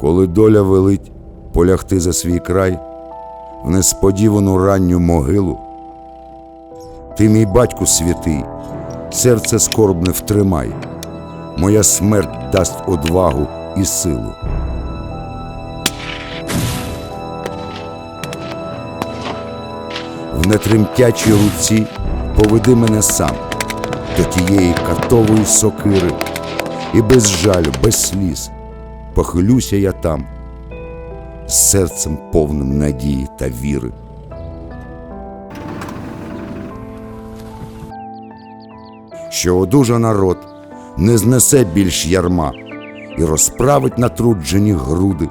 Коли доля велить полягти за свій край в несподівану ранню могилу, ти, мій батьку святий, серце скорбне втримай, моя смерть дасть одвагу і силу. В нетремтячій руці поведи мене сам до тієї катової сокири, і без жалю, без сліз похилюся я там, з серцем повним надії та віри. Що одужа народ не знесе більш ярма і розправить натруджені груди,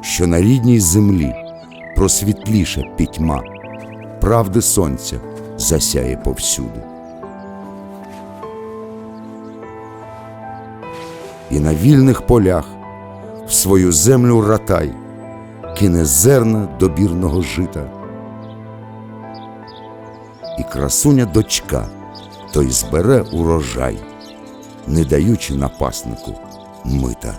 що на рідній землі просвітліша пітьма, правди сонця засяє повсюди. І на вільних полях в свою землю ратай кине зерна добірного жита. І красуня дочка той збере урожай, не даючи напаснику мита.